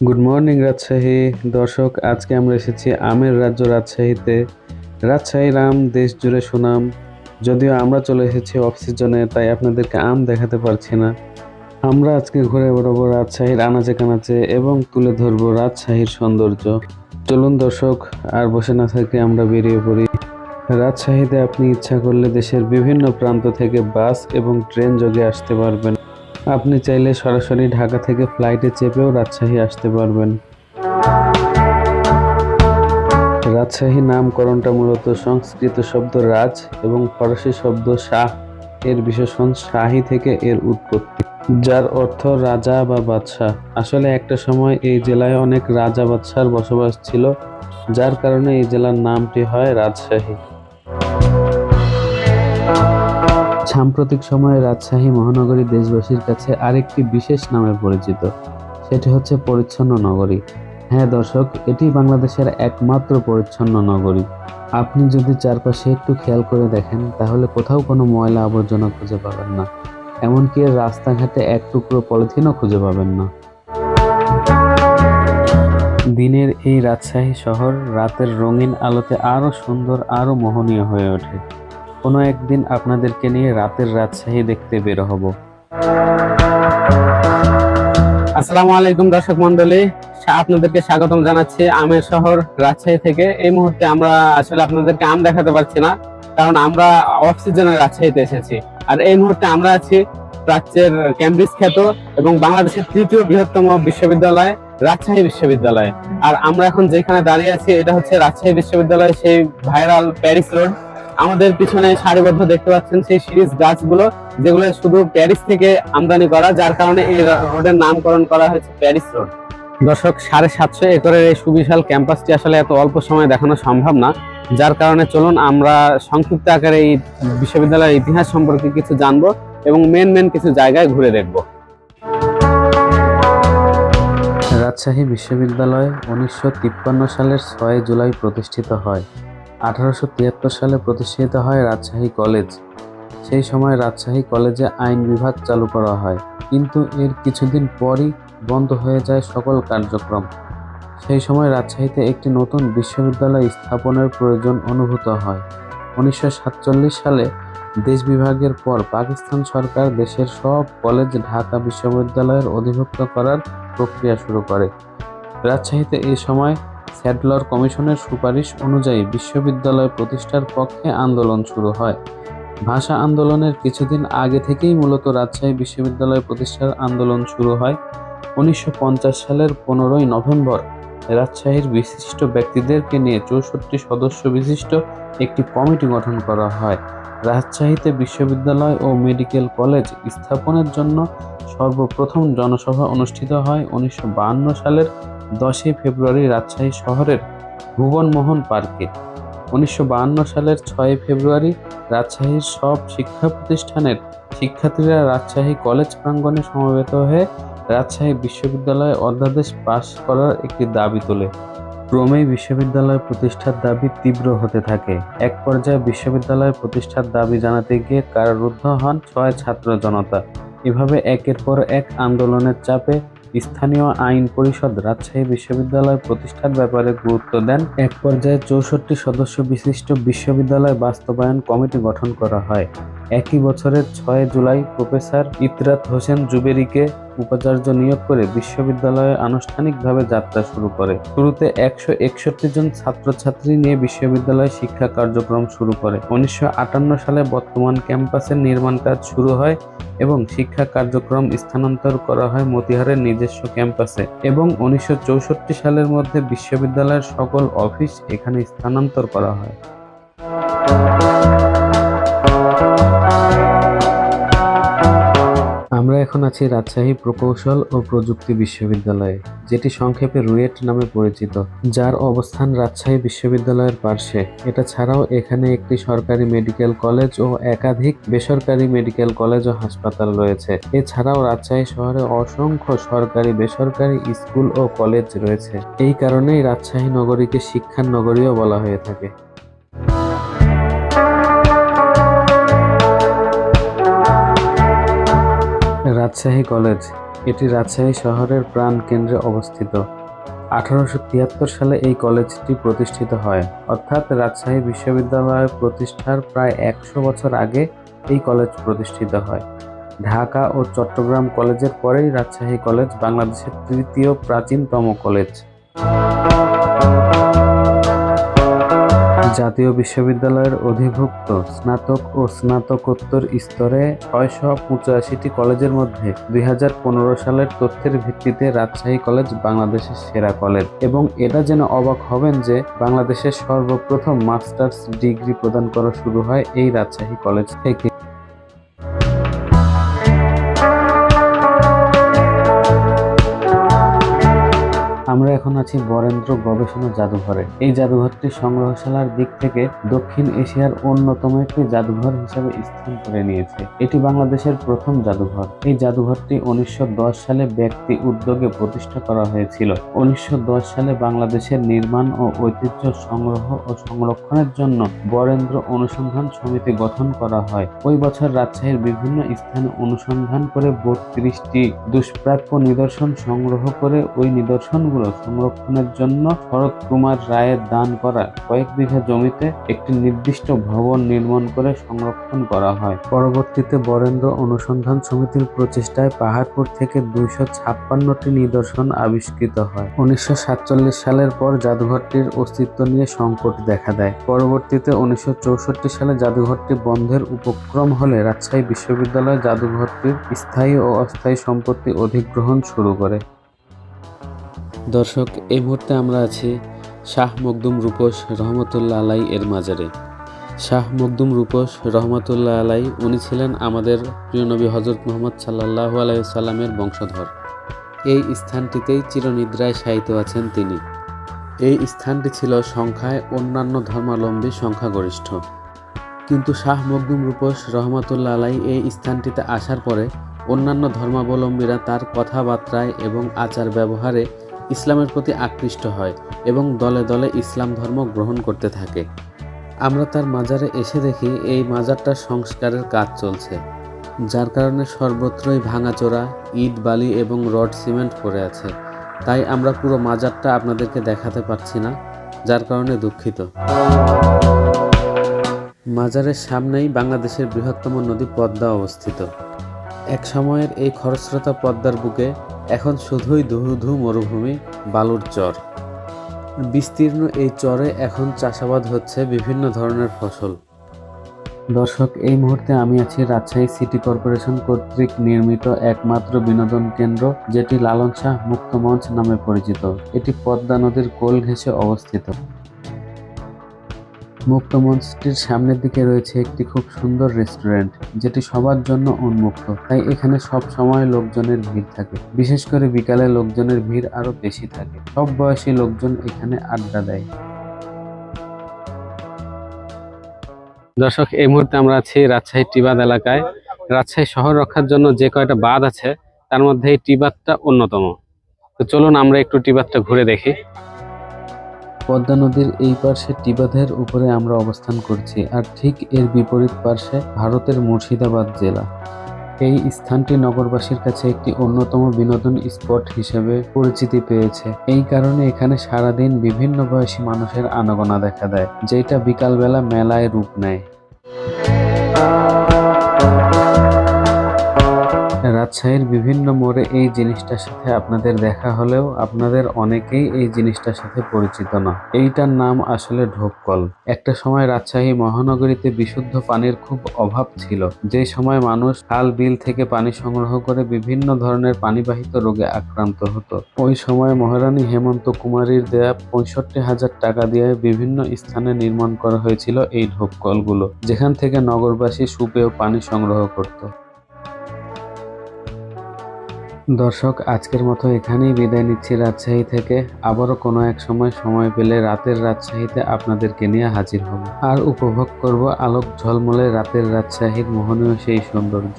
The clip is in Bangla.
গুড মর্নিং রাজশাহী দর্শক, আজকে আমরা এসেছি আমের রাজ্য রাজশাহীতে। রাজশাহীর আম দেশ জুড়ে সুনাম। যদিও আমরা চলে এসেছি অফ তাই আপনাদেরকে আম দেখাতে পারছি না। আমরা আজকে ঘুরে বেড়াবো রাজশাহীর আনাচে কানাচে এবং তুলে ধরবো রাজশাহীর সৌন্দর্য। চলুন দর্শক, আর বসে না থেকে আমরা বেরিয়ে পড়ি। রাজশাহীতে আপনি ইচ্ছা করলে দেশের বিভিন্ন প্রান্ত থেকে বাস এবং ট্রেন যোগে আসতে পারবেন। আপনি চাইলে সরাসরি ঢাকা থেকে ফ্লাইটে চেপেও রাজশাহী আসতে পারবেন। রাজশাহী নামকরণটা মূলত সংস্কৃত শব্দ রাজ এবং ফরাসি শব্দ শাহ, এর বিশেষণ শাহী থেকে এর উৎপত্তি, যার অর্থ রাজা বা বাদশাহ। আসলে একটা সময় এই জেলায় অনেক রাজা বাদশার বসবাস ছিল, যার কারণে এই জেলার নামটি হয় রাজশাহী। সাম্প্রতিক সময়ে রাজশাহী মহানগরী দেশবাসীর কাছে আরেকটি বিশেষ নামে পরিচিত। সেটি হচ্ছে পরিচ্ছন্ন নগরী। হ্যাঁ দর্শক, এটি বাংলাদেশের একমাত্র পরিচ্ছন্ন নগরী। আপনি যদি চারপাশে একটু খেয়াল করে দেখেন, তাহলে কোথাও কোনো ময়লা আবর্জনা খুঁজে পাবেন না। এমনকি রাস্তাঘাটে এক টুকরো পলিথিনও খুঁজে পাবেন না। দিনের এই রাজশাহী শহর রাতের রঙিন আলোতে আরও সুন্দর, আরও মোহনীয় হয়ে ওঠে। কোনো একদিন আপনাদেরকে নিয়ে রাতের রাজশাহী দেখতে বের হব। আসসালামু আলাইকুম দর্শক মন্ডলী আপনাদেরকে স্বাগতম জানাচ্ছি আমের শহর রাজশাহী থেকে। এই মুহূর্তে আমরা আসলে আপনাদেরকে আম দেখাতে পারছি না, কারণ আমরা অফ সিজনে রাজশাহীতে এসেছি। আর এই মুহূর্তে আমরা আছি প্রাচ্যের ক্যামব্রিজ খ্যাত এবং বাংলাদেশের তৃতীয় বৃহত্তম বিশ্ববিদ্যালয়, রাজশাহী বিশ্ববিদ্যালয়। আর আমরা এখন যেখানে দাঁড়িয়ে আছি, এটা হচ্ছে রাজশাহী বিশ্ববিদ্যালয়ের সেই ভাইরাল প্যারিস রোড। আমাদের পিছনে সারিবদ্ধ দেখতে পাচ্ছেন সেই সিরিজ গাছগুলো, যেগুলো শুধু প্যারিস থেকে আমদানি করা, যার কারণে এই রোডের নামকরণ করা হয়েছে প্যারিস রোড। দর্শক, সাড়ে সাতশো একরের এই সুবিশাল ক্যাম্পাসটি আসলে এত অল্প সময় দেখানো সম্ভব না, যার কারণে চলুন আমরা সংক্ষিপ্ত আকারে এই বিশ্ববিদ্যালয়ের ইতিহাস সম্পর্কে কিছু জানব এবং মেন মেন কিছু জায়গায় ঘুরে দেখব। রাজশাহী বিশ্ববিদ্যালয় উনিশশো তিপ্পান্ন সালের ছয় জুলাই প্রতিষ্ঠিত হয়। আঠারোশো তিয়াত্তর সালে প্রতিষ্ঠিত হয় রাজশাহী কলেজ। সেই সময় রাজশাহী কলেজে আইন বিভাগ চালু করা হয়, কিন্তু এর কিছুদিন পরই বন্ধ হয়ে যায় সকল কার্যক্রম। সেই সময় রাজশাহীতে একটি নতুন বিশ্ববিদ্যালয় স্থাপনের প্রয়োজন অনুভূত হয়। উনিশশো সাতচল্লিশ সালে দেশ বিভাগের পর পাকিস্তান সরকার দেশের সব কলেজ ঢাকা বিশ্ববিদ্যালয়ের অধিভুক্ত করার প্রক্রিয়া শুরু করে। রাজশাহীতে এই সময় স্যাডলর কমিশনের সুপারিশ অনুযায়ী বিশ্ববিদ্যালয় প্রতিষ্ঠার পক্ষে আন্দোলন শুরু হয়। ভাষা আন্দোলনের কিছুদিন আগে থেকেই মূলত রাজশাহী বিশ্ববিদ্যালয় প্রতিষ্ঠার আন্দোলন শুরু হয়। উনিশশো পঞ্চাশ সালের পনেরোই নভেম্বর রাজশাহীর বিশিষ্ট ব্যক্তিদেরকে নিয়ে চৌষট্টি সদস্য বিশিষ্ট একটি কমিটি গঠন করা হয়। রাজশাহীতে বিশ্ববিদ্যালয় ও মেডিকেল কলেজ স্থাপনের জন্য সর্বপ্রথম জনসভা অনুষ্ঠিত হয় উনিশশো সালের দশই ফেব্রুয়ারি রাজশাহী শহরের ভুবনমোহন পার্কে। উনিশশো সালের ছয় ফেব্রুয়ারি রাজশাহীর সব শিক্ষা প্রতিষ্ঠানের শিক্ষার্থীরা রাজশাহী কলেজ প্রাঙ্গণে সমবেত হয়ে রাজশাহী বিশ্ববিদ্যালয়ে অধ্যাদেশ পাশ করার একটি দাবি তোলে। ক্রমেই বিশ্ববিদ্যালয় প্রতিষ্ঠার দাবি তীব্র হতে থাকে। এক পর্যায়ে বিশ্ববিদ্যালয় প্রতিষ্ঠার দাবি জানাতে গিয়ে কারারুদ্ধ হন ছয় ছাত্র জনতা। এভাবে একের পর এক আন্দোলনের চাপে স্থানীয় আইন পরিষদ রাজশাহী বিশ্ববিদ্যালয় প্রতিষ্ঠার ব্যাপারে গুরুত্ব দেন। এক পর্যায়ে চৌষট্টি সদস্য বিশিষ্ট বিশ্ববিদ্যালয় বাস্তবায়ন কমিটি গঠন করা হয়। একই বছরের ছয় জুলাই প্রফেসর ইতরাত হোসেন জুবেরিকে উপাচার্য নিয়োগ করে বিশ্ববিদ্যালয়ে আনুষ্ঠানিকভাবে যাত্রা শুরু করে। শুরুতে একশো একষট্টি জন ছাত্রছাত্রী নিয়ে বিশ্ববিদ্যালয় শিক্ষা কার্যক্রম শুরু করে। উনিশশো আটান্ন সালে বর্তমান ক্যাম্পাসের নির্মাণ কাজ শুরু হয় এবং শিক্ষা কার্যক্রম স্থানান্তর করা হয় মতিহারের নিজস্ব ক্যাম্পাসে এবং উনিশশো চৌষট্টি সালের মধ্যে বিশ্ববিদ্যালয়ের সকল অফিস এখানে স্থানান্তর করা হয়। আমরা এখন আছি রাজশাহী প্রকৌশল ও প্রযুক্তি বিশ্ববিদ্যালয়ে, যেটি সংক্ষেপে রুয়েট নামে পরিচিত, যার অবস্থান রাজশাহী বিশ্ববিদ্যালয়ের পার্শ্বে। এটা ছাড়াও এখানে একটি সরকারি মেডিকেল কলেজ ও একাধিক বেসরকারি মেডিকেল কলেজ ও হাসপাতাল রয়েছে। এছাড়াও রাজশাহী শহরে অসংখ্য সরকারি, বেসরকারি স্কুল ও কলেজ রয়েছে। এই কারণেই রাজশাহী নগরীকে শিক্ষার নগরীও বলা হয়ে থাকে। রাজশাহী কলেজ, এটি রাজশাহী শহরের প্রাণকেন্দ্রে অবস্থিত। আঠারোশো তিয়াত্তর সালে এই কলেজটি প্রতিষ্ঠিত হয়। অর্থাৎ রাজশাহী বিশ্ববিদ্যালয় প্রতিষ্ঠার প্রায় একশো বছর আগে এই কলেজ প্রতিষ্ঠিত হয়। ঢাকা ও চট্টগ্রাম কলেজের পরেই রাজশাহী কলেজ বাংলাদেশের তৃতীয় প্রাচীনতম কলেজ। জাতীয় বিশ্ববিদ্যালয়ের অধিভুক্ত স্নাতক ও স্নাতকোত্তর স্তরে ছয়শো পঁচাশিটি কলেজের মধ্যে দুই হাজার পনেরো সালের তথ্যের ভিত্তিতে রাজশাহী কলেজ বাংলাদেশের সেরা কলেজ এবং এটা যেন অবাক হবেন যে বাংলাদেশের সর্বপ্রথম মাস্টার্স ডিগ্রি প্রদান করা শুরু হয় এই রাজশাহী কলেজ থেকে। আমরা এখন আছি বরেন্দ্র গবেষণা জাদুঘরে। এই জাদুঘরটি সংগ্রহশালার দিক থেকে দক্ষিণ এশিয়ার অন্যতম একটি জাদুঘর হিসেবে স্থান করে নিয়েছে। এটি বাংলাদেশের প্রথম জাদুঘর। এই জাদুঘরটি উনিশশো দশ সালে ব্যক্তি উদ্যোগে প্রতিষ্ঠা করা হয়েছিল। উনিশশো দশ সালে বাংলাদেশের নির্মাণ ও ঐতিহ্য সংগ্রহ ও সংরক্ষণের জন্য বরেন্দ্র অনুসন্ধান সমিতি গঠন করা হয়। ওই বছর রাজশাহীর বিভিন্ন স্থানে অনুসন্ধান করে বত্রিশটি দুষ্প্রাপ্য নিদর্শন সংগ্রহ করে ওই নিদর্শনগুলো সংরক্ষণের জন্য শরৎ কুমার রায়ের দান করা কয়েক বিঘা জমিতে একটি নির্দিষ্ট ভবন নির্মাণ করে সংরক্ষণ করা হয়। পরবর্তীতে বরেন্দ্র অনুসন্ধান সমিতির প্রচেষ্টায় পাহাড়পুর থেকে দুইশো ছাপ্পান্নটি নিদর্শন আবিষ্কৃত হয়। উনিশশো সাতচল্লিশ সালের পর জাদুঘরটির অস্তিত্ব নিয়ে সংকট দেখা দেয়। পরবর্তীতে উনিশশো চৌষট্টি সালে জাদুঘরটি বন্ধের উপক্রম হলে রাজশাহী বিশ্ববিদ্যালয় জাদুঘরটির স্থায়ী ও অস্থায়ী সম্পত্তি অধিগ্রহণ শুরু করে। দর্শক, এই মুহূর্তে আমরা আছি শাহ মকদুম রূপস রহমতুল্লাহ আলাই এর মাজারে। শাহ মকদুম রূপস রহমতুল্লাহ আলাই, উনি ছিলেন আমাদের প্রিয় নবী হজরত মোহাম্মদ সাল্লাহ আলাইসাল্লামের বংশধর। এই স্থানটিতেই চিরনিদ্রায় শায়িত আছেন তিনি। এই স্থানটি ছিল সংখ্যায় অন্যান্য ধর্মাবলম্বী সংখ্যাগরিষ্ঠ। কিন্তু শাহ মকদুম রূপস রহমতুল্লাহ আলাই এই স্থানটিতে আসার পরে অন্যান্য ধর্মাবলম্বীরা তার কথাবার্তায় এবং আচার ব্যবহারে ইসলামের প্রতি আকৃষ্ট হয় এবং দলে দলে ইসলাম ধর্ম গ্রহণ করতে থাকে। আমরা তার মাজারে এসে দেখি এই মাজারটা সংস্কারের কাজ চলছে, যার কারণে সর্বত্রই ভাঙাচোরা, ইট, বালি এবং রড, সিমেন্ট পড়ে আছে। তাই আমরা পুরো মাজারটা আপনাদেরকে দেখাতে পারছি না, যার কারণে দুঃখিত। মাজারের সামনেই বাংলাদেশের বৃহত্তম নদী পদ্মা অবস্থিত। এক সময়ের এই খরস্রোতা পদ্মার বুকে এখন শুধুই ধুধু মরুভূমি, বালুর চর। বিস্তীর্ণ এই চরে এখন চাষাবাদ হচ্ছে বিভিন্ন ধরনের ফসল। দর্শক, এই মুহূর্তে আমি আছি রাজশাহী সিটি কর্পোরেশন কর্তৃক নির্মিত একমাত্র বিনোদন কেন্দ্র, যেটি লালন শাহ মুক্তমঞ্চ নামে পরিচিত। এটি পদ্মা নদীর কোল ঘেঁষে অবস্থিত। মুক্ত মঞ্চটির সামনের দিকে রয়েছে একটি খুব সুন্দর রেস্টুরেন্ট, যেটি সবার জন্য উন্মুক্ত। তাই এখানে সব সময় লোকজনের ভিড় থাকে। বিশেষ করে বিকালে লোকজনের ভিড় আরও বেশি থাকে। সব বয়সী লোকজন এখানে আড্ডা দেয়। দর্শক, এই মুহূর্তে আমরা আছি রাজশাহী টিবাদ এলাকায়। রাজশাহী শহর রক্ষার জন্য যে কয়টা বাঁধ আছে, তার মধ্যে এই টিবাদটা অন্যতম। তো চলুন আমরা একটু টিবাদটা ঘুরে দেখি। পদ্মা নদীর এই পার্শ্বে টিবাধের উপরে আমরা অবস্থান করছি আর ঠিক এর বিপরীত পার্শ্বে ভারতের মুর্শিদাবাদ জেলা। এই স্থানটি নগরবাসীর কাছে একটি অন্যতম বিনোদন স্পট হিসেবে পরিচিতি পেয়েছে। এই কারণে এখানে সারাদিন বিভিন্ন বয়সী মানুষের আনাগোনা দেখা দেয়, যেটা বিকালবেলা মেলায় রূপ নেয়। রাজশাহীর বিভিন্ন মোড়ে এই জিনিসটার সাথে আপনাদের দেখা হলেও আপনাদের অনেকেই এই জিনিসটার সাথে পরিচিত না। এইটার নাম আসলে ঢোপকল একটা সময় রাজশাহী মহানগরীতে বিশুদ্ধ পানির খুব অভাব ছিল। যে সময় মানুষ খাল, বিল থেকে পানি সংগ্রহ করে বিভিন্ন ধরনের পানিবাহিত রোগে আক্রান্ত হতো। ওই সময় মহারানী হেমন্ত কুমারীর দেয়া পঁয়ষট্টি হাজার টাকা দিয়ে বিভিন্ন স্থানে নির্মাণ করা হয়েছিল এই ঢোপকলগুলো যেখান থেকে নগরবাসী সুপেয় পানি সংগ্রহ করত। দর্শক, আজকের মতো এখানেই বিদায় নিচ্ছি রাজশাহী থেকে। আবারও কোনো এক সময় সময় পেলে রাতের রাজশাহীতে আপনাদেরকে নিয়ে হাজির হব। আর উপভোগ করব আলোক ঝলমলে রাতের রাজশাহীর মোহনীয় সেই সৌন্দর্য।